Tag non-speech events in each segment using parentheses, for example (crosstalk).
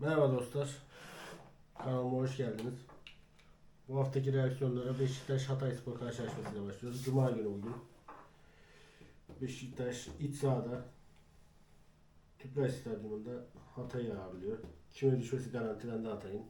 Merhaba dostlar. Kanalıma hoş geldiniz. Bu haftaki reaksiyonlara Beşiktaş Hatay Spor karşılaşmasıyla başlıyoruz. Cuma günü bugün. Beşiktaş iç sahada Tüpraş Stadyumunda Hatay'ı ağırlıyor. Kime düşmesi garantilendi Hatay'ın.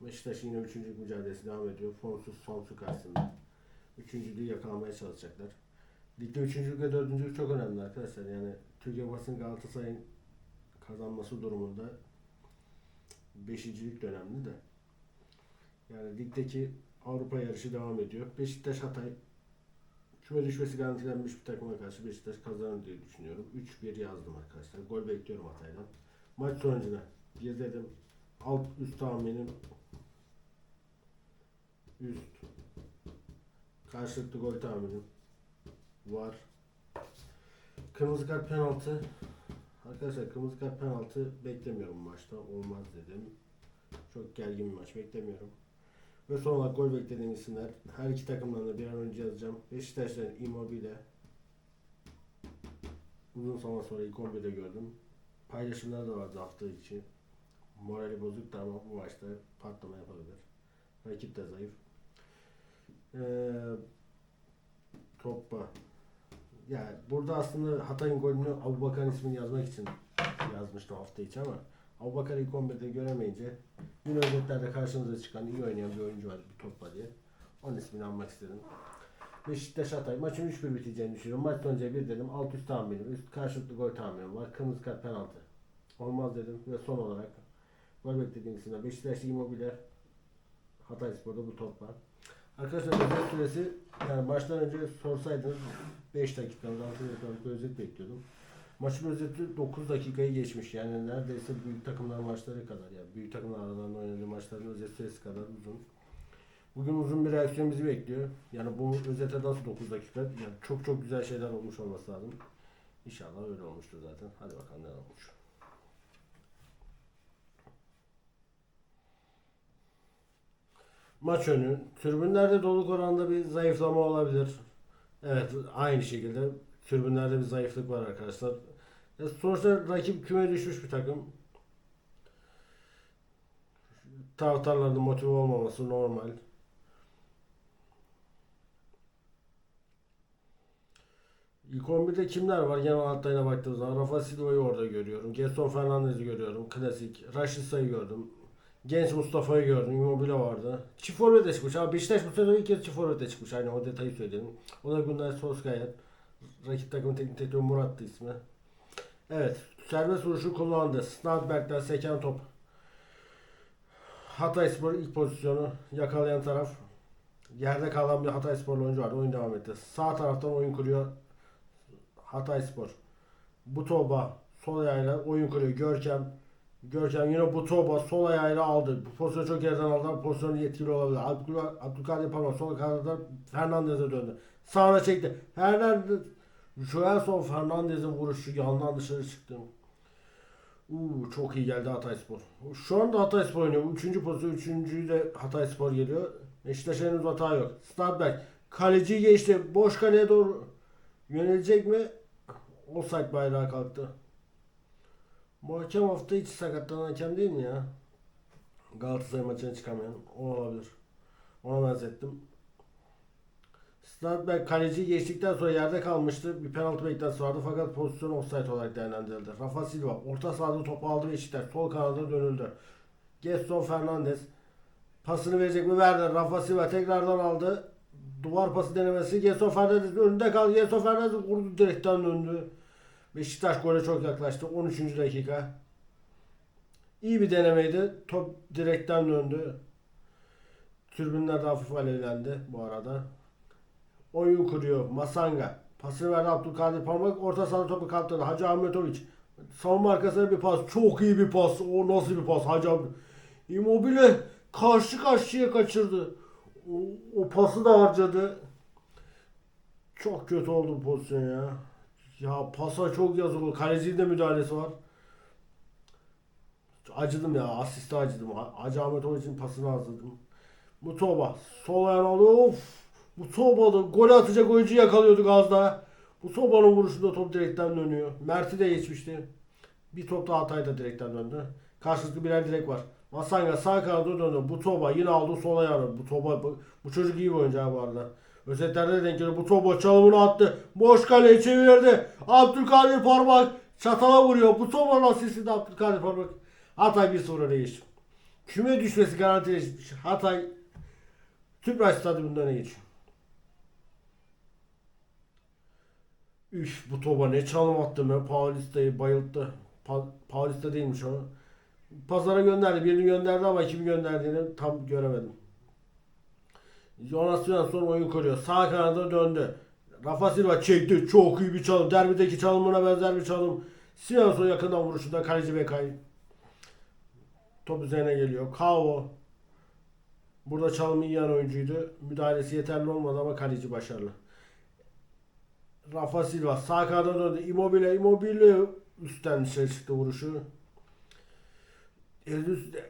Beşiktaş'ın yine üçüncülük mücadelesi devam ediyor. Formsuz Samsun karşısında. Üçüncülüğü yakalamaya çalışacaklar. Ligde üçüncülük ve dördüncülük çok önemli arkadaşlar. Yani Türkiye Kupası'nın Galatasaray'ın kazanması durumunda beşincilik de önemli de. Yani ligdeki Avrupa yarışı devam ediyor. Beşiktaş Hatay küme düşmesi garantilenmiş bir takıma karşı Beşiktaş kazanır diye düşünüyorum. 3-1 yazdım arkadaşlar. Gol bekliyorum Hatay'dan. Maç sonucuna dedim. Alt üst tahminim üst. Karşılıklı gol tahminim var. Kırmızı kart penaltı Arkadaşlar kırmızı kart penaltı beklemiyorum maçta. Olmaz dedim. Çok gergin bir maç beklemiyorum. Ve son olarak gol beklediğim isimler. Her iki takımdan da bir an önce yazacağım. Beşiktaş'tan Immobile. Uzun zaman sonra ilk 11'de gördüm. Paylaşımlar da vardı hafta içi. Morali bozuk da ama bu maçta patlama yapabilir. Rakip de zayıf. Ee, Toppa. Yani burada aslında Hatay'ın golünü Abubakar'ın ismini yazmak için yazmıştım hafta içi ama Abubakar'ı ilk 11'de göremeyince yine özetlerde karşımıza çıkan iyi oynayan bir oyuncu var bir topla diye. Onun ismini almak istedim. Beşiktaş Hatay maçın 3-1 biteceğini düşünüyorum. Maç sonucu bir dedim. Alt üst tahminim. Üst karşılıklı gol tahminim var. Kırmızı kart penaltı. Olmaz dedim. Ve son olarak gol beklediğim isimler. Beşiktaş Immobile Hatay Spor'da bu top var. Arkadaşlar özet süresi yani maçtan önce sorsaydınız 5 dakikanız 6 dakikalık özet bekliyordum. Maçın özeti 9 dakikayı geçmiş. Yani neredeyse büyük takımlar maçları kadar. Yani büyük takımlar aralarında oynadığı maçların özet süresi kadar uzun. Bugün uzun bir reaksiyon bizi bekliyor. Yani bu özete nasıl 9 dakika? Yani çok çok güzel şeyler olmuş olması lazım. İnşallah öyle olmuştur zaten. Hadi bakalım ne olmuş. Maç önü. Tribünlerde doluluk oranında bir zayıflama olabilir. Evet aynı şekilde tribünlerde bir zayıflık var arkadaşlar. Ya sonuçta rakip küme düşmüş bir takım. Taraftarların motive olmaması normal. İlk 11'de kimler var? Genel hatlarına baktığım zaman Rafa Silva'yı orada görüyorum. Gerson Fernandez'i görüyorum. Klasik. Raşitsa'yı gördüm. Genç Mustafa'yı gördüm. Immobile vardı. Çift forvet de çıkmış. Abi Beşiktaş bu sezon ilk kez çift forvet de çıkmış. Hani o detayı söyleyelim. O da Gunnar Solskjaer. Rakip takımın teknik direktörü Murat'tı ismi. Evet. Serbest vuruşu kullandı. Snadberg'den seken top. Hatayspor ilk pozisyonu yakalayan taraf. Yerde kalan bir Hataysporlu oyuncu vardı. Oyun devam etti. Sağ taraftan oyun kuruyor Hatayspor. Butoba sol ayağıyla oyun kuruyor. Görkem Görkem yine Butoba sol ayağıyla aldı. Bu pozisyonu çok yerden aldı. Bu pozisyonu yetkili olabilir. Abdülkadir, Parmak sol kanada Fernandez'e döndü. Sağına çekti. Hernandez şu en son Fernandez'in vuruşu yandan dışarı çıktı. Uuu çok iyi geldi Hatayspor. Şu anda Hatayspor oynuyor. Üçüncü pozisyon, üçüncüyü de Hatayspor geliyor. Beşiktaş'a henüz hata yok. Stadberg kaleci geçti. Boş kaleye doğru yönelecek mi? Offside bayrağı kalktı. Bu hakem hafta hiç sakatlanan hakem değil mi ya? Galatasaray maçına çıkamayan. O olabilir. Ona benzettim. Stadberg kaleci geçtikten sonra yerde kalmıştı. Bir penaltı beklentisi vardı fakat pozisyon offside olarak değerlendirildi. Rafa Silva orta sahada topu aldı Beşiktaş. Sol kanada dönüldü. Gerson Fernandez pasını verecek mi? Verdi. Rafa Silva tekrardan aldı. Duvar pası denemesi. Gerson Fernandez önünde kaldı. Gerson Fernandez vurdu direkten döndü. Beşiktaş gole çok yaklaştı. 13. dakika. İyi bir denemeydi. Top direkten döndü. Tribünler de hafif alevlendi bu arada. Oyun kuruyor. Masanga. Pasını verdi Abdülkadir Parmak. Orta sahada topu kaptırdı. Hacı Ahmetoviç. Savunma arkasına bir pas. Çok iyi bir pas. O nasıl bir pas? Hacı Ahmet. Immobile karşı karşıya kaçırdı. O, o pası da harcadı. Çok kötü oldu bu pozisyon ya. Ya pasa çok yazılı. Kalecinin de müdahalesi var. Acıdım ya. Asiste acıdım. Hacı Ahmetoviç'in pasını hazırladım. Mutoba. Sol ayağını alıyor. Of. Mutoba'da gol atacak oyuncu yakalıyorduk az daha. Mutoba'nın vuruşunda top direkten dönüyor. Mert'i de geçmişti. Bir top da Hatay'da direkten döndü. Karşılıklı birer direk var. Masanga sağ kanada döndü. Bu toba yine aldı sol ayağını. Bu toba bu, çocuk iyi bir oyuncu bu arada. Özetlerde de denk geliyor. Bu topa çalımını attı. Boş kaleyi çevirdi. Abdülkadir Parmak çatala vuruyor. Bu topa nasıl Abdülkadir Parmak. Hatay 1-0 öne geçti. Küme düşmesi garantileşmiş. Hatay Tüpraş Stadyumunda öne geçiyor. Üf bu topa ne çalım attı be. Paulista'yı bayılttı. Pa Paulista değilmiş o. Pazara gönderdi. Birini gönderdi ama kimi gönderdiğini tam göremedim. Jonas Svensson oyun kuruyor. Sağ kanada döndü. Rafa Silva çekti. Çok iyi bir çalım. Derbideki çalımına benzer bir çalım. Svensson yakından vuruşunda kaleci Bekay. Top üzerine geliyor. Kao. Burada çalımı yiyen oyuncuydu. Müdahalesi yeterli olmadı ama kaleci başarılı. Rafa Silva sağ kanada döndü. Immobile, Immobile üstten dışarı çıktı vuruşu. Özet-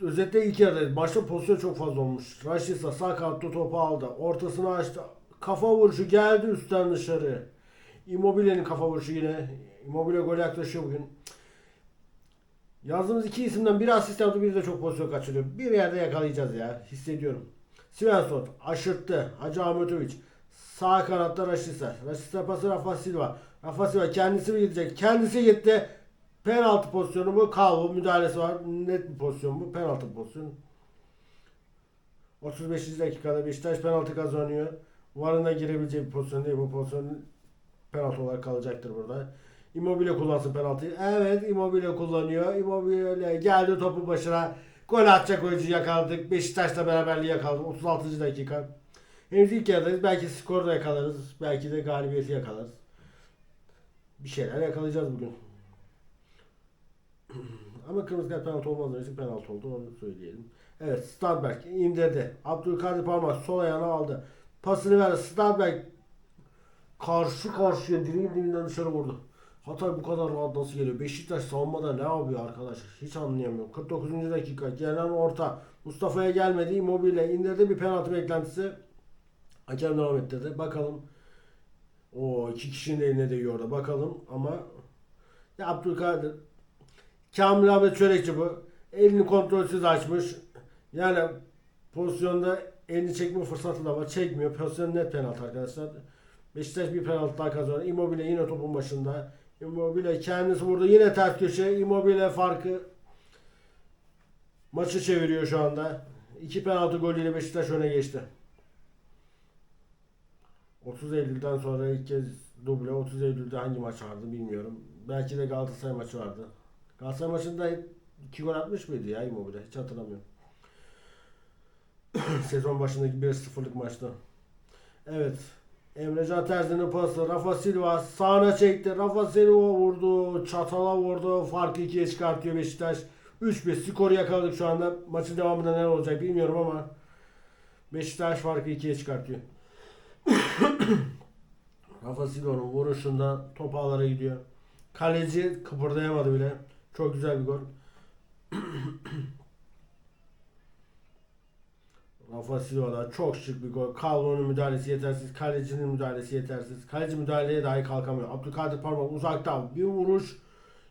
Özetle ilk yarıda başta pozisyon çok fazla olmuş. Raşitsa sağ kanatta topu aldı. Ortasını açtı. Kafa vuruşu geldi üstten dışarı. Immobile'nin kafa vuruşu yine. Immobile gol yaklaşıyor bugün. Yazdığımız iki isimden biri asist yaptı, biri de çok pozisyon kaçırıyor. Bir yerde yakalayacağız ya. Hissediyorum. Svensson aşırttı. Hacı Ahmetoviç. Sağ kanatta Raşitsa. Raşitsa pası Rafa Silva. Rafa Silva kendisi mi gidecek? Kendisi gitti. Penaltı pozisyonu bu. Kalvo müdahalesi var. Net bir pozisyon bu. Penaltı pozisyonu. 35. dakikada Beşiktaş penaltı kazanıyor. Varına girebileceği bir pozisyon değil. Bu pozisyon penaltı olarak kalacaktır burada. Immobile kullansın penaltıyı. Evet Immobile kullanıyor. Immobile geldi topu başına. Gol atacak oyuncu yakaladık. Beşiktaş'la beraberliği yakaladık. 36. dakika. Henüz ilk yarıdayız. Belki skoru da yakalarız. Belki de galibiyeti yakalarız. Bir şeyler yakalayacağız bugün. (clears throat) Ama kırmızı kart penaltı olmadan önce penaltı oldu onu söyleyelim. Evet Stadberg indirdi. Abdülkadir Parmak sol ayağını aldı. Pasını verdi. Stadberg karşı karşıya direğin dibinden dışarı vurdu. Hatay bu kadar rahat nasıl geliyor? Beşiktaş savunmada ne yapıyor arkadaşlar? Hiç anlayamıyorum. 49. dakika gelen orta. Mustafa'ya gelmedi. Immobile indirdi bir penaltı beklentisi. Hakem devam ettirdi. Bakalım. O iki kişinin eline değiyor orada. Bakalım ama ya Abdülkadir Kamil Ahmet Çörekçi bu. Elini kontrolsüz açmış. Yani pozisyonda elini çekme fırsatı da var. Çekmiyor. Pozisyon net penaltı arkadaşlar. Beşiktaş bir penaltı daha kazanıyor. Immobile yine topun başında. Immobile kendisi vurdu. Yine ters köşe. Immobile farkı maçı çeviriyor şu anda. İki penaltı golüyle Beşiktaş öne geçti. 30 Eylül'den sonra ilk kez duble. 30 Eylül'de hangi maç vardı bilmiyorum. Belki de Galatasaray maçı vardı. Galatasaray maçında iki gol atmış mıydı ya Immobile? Hiç hatırlamıyorum. (coughs) Sezon başındaki 1-0'lık maçta. Evet. Emrecan Terzi'nin pası. Rafa Silva sağına çekti. Rafa Silva vurdu. Çatala vurdu. Farkı ikiye çıkartıyor Beşiktaş. 3-1 skoru yakaladık şu anda. Maçın devamında neler olacak bilmiyorum ama Beşiktaş farkı ikiye çıkartıyor. (coughs) Rafa Silva'nın vuruşunda top ağlara gidiyor. Kaleci kıpırdayamadı bile. Çok güzel bir gol. Rafa Silva'da çok şık bir gol. Calvo'nun müdahalesi yetersiz. Kalecinin müdahalesi yetersiz. Kaleci müdahaleye dahi kalkamıyor. Abdülkadir Parmak uzaktan bir vuruş.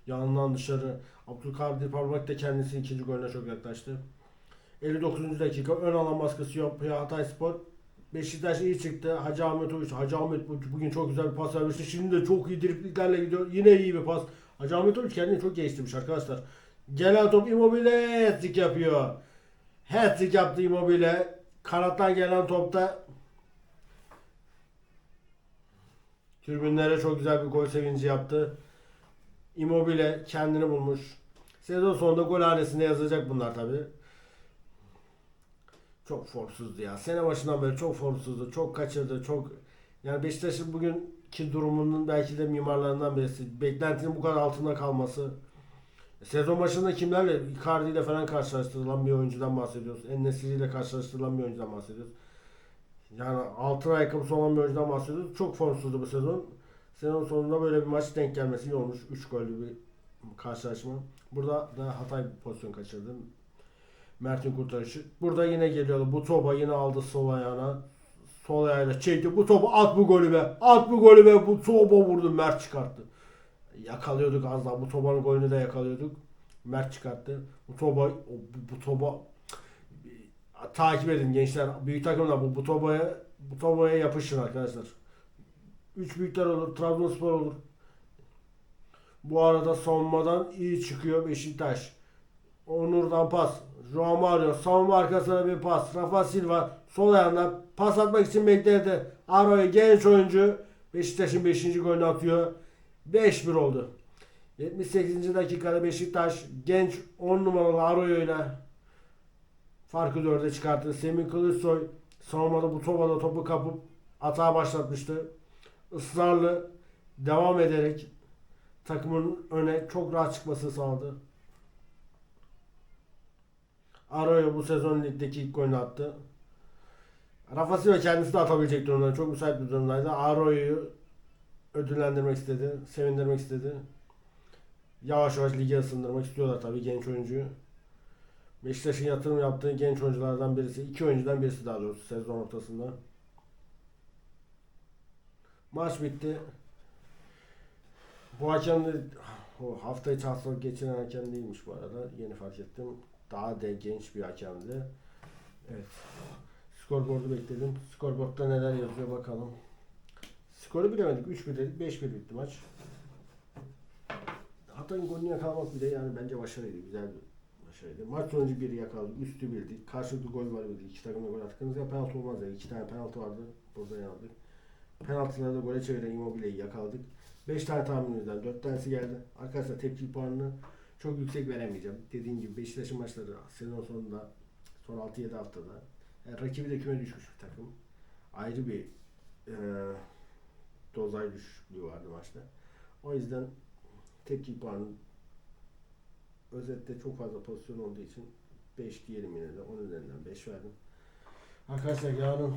Yanından dışarı. Abdülkadir Parmak da kendisi ikinci golüne çok yaklaştı. 59. dakika ön alan baskısı yapıyor Hatay Spor. Beşiktaş iyi çıktı. Hacı Ahmet Uç. Hacı Ahmet bu- bugün çok güzel bir pas vermişti. Şimdi de çok iyi dripliklerle gidiyor. Yine iyi bir pas. Hacı Ahmet Uç kendini çok geliştirmiş arkadaşlar. Gelen top Immobile hat-trick yapıyor. Hat-trick yaptı Immobile. Kanattan gelen topta tribünlere çok güzel bir gol sevinci yaptı. Immobile kendini bulmuş. Sezon sonunda gol hanesinde yazacak bunlar tabi. Çok formsuzdu ya. Sene başından beri çok formsuzdu. Çok kaçırdı. Çok yani Beşiktaş'ın bugünkü durumunun belki de mimarlarından birisi. Beklentinin bu kadar altında kalması. Sezon başında kimlerle? Icardi ile falan karşılaştırılan bir oyuncudan bahsediyoruz. En ile karşılaştırılan bir oyuncudan bahsediyoruz. Yani altın ayakkabısı olan bir oyuncudan bahsediyoruz. Çok formsuzdu bu sezon. Sezon sonunda böyle bir maç denk gelmesi iyi olmuş. 3 gollü bir karşılaşma. Burada da Hatay bir pozisyon kaçırdı. Mert'in kurtarışı. Burada yine geliyordu. Bu topa yine aldı sol ayağına. Sol ayağıyla çekti. Bu topu at bu golü be. At bu golü be. Bu topa vurdu. Mert çıkarttı. Yakalıyorduk az daha. Bu topanın golünü de yakalıyorduk. Mert çıkarttı. Bu toba, o- bu, bu toba takip edin gençler. Büyük takımlar bu, bu tobaya bu tobaya yapışın arkadaşlar. Üç büyükler olur. Trabzonspor olur. Bu arada savunmadan iyi çıkıyor Beşiktaş. Onur'dan pas. Joao Mario savunma arkasına bir pas. Rafa Silva sol ayağından pas atmak için bekledi. Aroy genç oyuncu Beşiktaş'ın 5. golünü atıyor. 5-1 oldu. 78. dakikada Beşiktaş genç 10 numaralı Aroyo ile farkı 4'e çıkarttı. Semih Kılıçsoy savunmada bu topala topu kapıp atağa başlatmıştı. Israrlı devam ederek takımın öne çok rahat çıkmasını sağladı. Arroyo bu sezon ligdeki ilk golünü attı. Rafa Silva kendisi de atabilecek durumda. Çok müsait bir durumdaydı. Arroyo'yu ödüllendirmek istedi. Sevindirmek istedi. Yavaş yavaş lige ısındırmak istiyorlar tabii genç oyuncuyu. Beşiktaş'ın yatırım yaptığı genç oyunculardan birisi. iki oyuncudan birisi daha doğrusu sezon ortasında. Maç bitti. Bu hakem de o hafta içi hastalık geçiren hakem değilmiş bu arada. Yeni fark ettim. Daha da genç bir hakemdi. Evet. Skorboardu bekledim. Skorboardda neler yazıyor bakalım. Skoru bilemedik. 3-1 dedik. 5-1 bitti maç. Hatay'ın golünü yakalamak bile yani bence başarıydı. Güzel bir başarıydı. Maç sonucu bir yakaladık. Üstü bildik. Karşılıklı gol var bildik. İki takım da gol attık. Ya penaltı olmaz ya. İki tane penaltı vardı. Burada yanıldık. Penaltıları da gole çeviren Immobile'yi yakaladık. 5 tane tahminimizden 4 tanesi geldi. Arkadaşlar tepki puanını çok yüksek veremeyeceğim. Dediğim gibi Beşiktaş'ın maçları sezon sonunda son 6-7 haftada yani rakibi de küme düşmüş bir takım. Ayrı bir e, dozaj düşüklüğü vardı maçta. O yüzden tepki puanı özette çok fazla pozisyon olduğu için 5 diyelim yine de. 10 üzerinden 5 verdim. Arkadaşlar yarın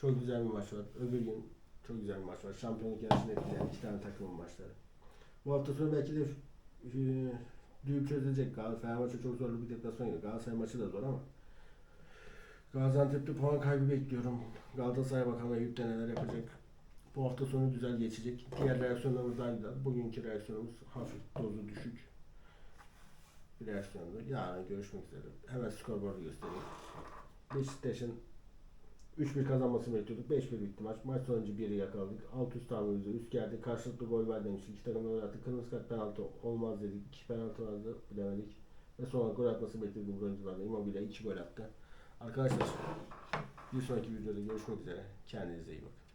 çok güzel bir maç var. Öbür gün çok güzel bir maç var. Şampiyonluk yarışını etkileyen iki tane takımın maçları. Bu hafta sonu belki de e, düğüm çözülecek. Maçı çok zorlu bir deplasman gibi. Galatasaray maçı da zor ama Gaziantep'te puan kaybı bekliyorum. Galatasaray bakalım Eyüp'te neler yapacak. Bu hafta sonu güzel geçecek. Diğer reaksiyonlarımız güzel. Bugünkü reaksiyonumuz hafif dozu düşük bir reaksiyondu. Yarın görüşmek üzere. Hemen skorboardu göstereyim. Beşiktaş'ın 3-1 kazanmasını bekliyorduk. 5-1 bitti maç. Maç sonucu 1'i yakaladık. Alt üst tahminimizde üst geldi. Karşılıklı gol var demiştik. İki takım gol attı. Kırmızı kart penaltı olmaz dedik. İki penaltı vardı. Bilemedik. Ve sonra gol atmasını beklediğimiz oyuncularla Immobile 2 gol attı. Arkadaşlar bir sonraki videoda görüşmek üzere. Kendinize iyi bakın.